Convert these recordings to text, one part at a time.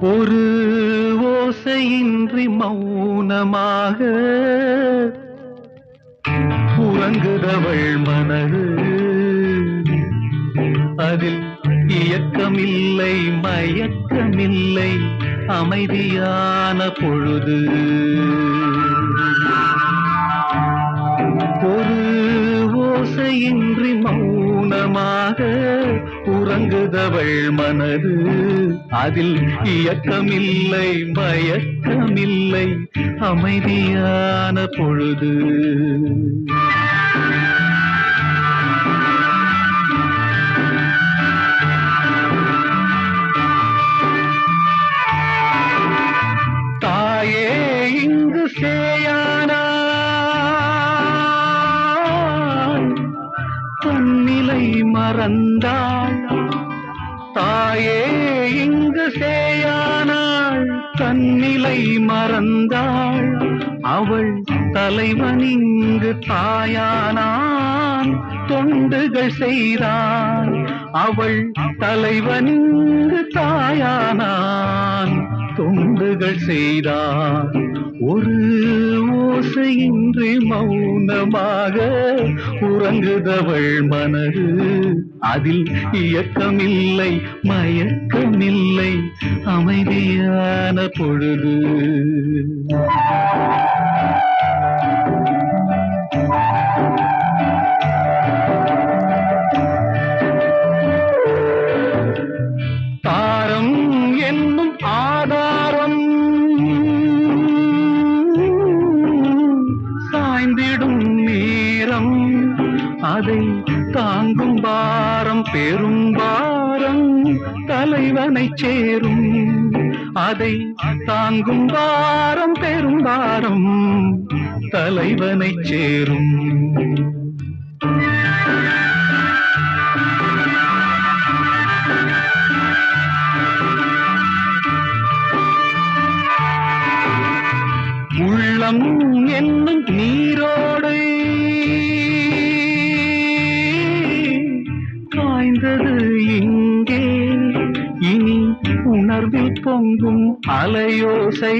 ஒரு ஓசையின்றி மௌனமாக உறங்குதவள் மனது. அதில் இயக்கமில்லை மயக்கமில்லை அமைதியான பொழுது. ஒரு ஓசையின்றி மௌனமாக உறங்குதவள் மனது. அதில் இயக்கமில்லை மயக்கமில்லை அமைதியான பொழுது. மறந்தாள். தாயே இங்கு சேயானாள். தன்னிலை மறந்தாள். அவள் தலைவன் இங்கு தாயானான். தொண்டுகள் செய்தான். அவள் தலைவன் இங்கு தாயானான். தொண்டுகள் செய்தான். ஒரு இன்றி மௌனமாக உறங்குதவள் மனது. அதில் இயக்கமில்லை மயக்கமில்லை அமைதியான பொழுது. அதை தாங்கும் பாரம் பெரும் பாரம் தலைவனை சேரும். அதை தாங்கும் பாரம் பெரும் பாரம் தலைவனை சேரும். உள்ளம் உணர்வில் பொங்கும் அலையோசை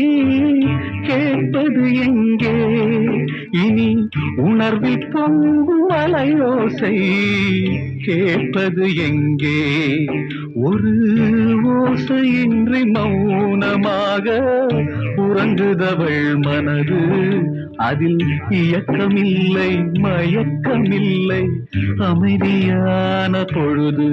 கேட்பது எங்கே? இனி உணர்வில் பொங்கும் அலையோசை கேட்பது எங்கே? ஒரு ஓசையின்றி மௌனமாக உறங்குதவள் மனது. அதில் இயக்கமில்லை மயக்கமில்லை அமைதியான பொழுது.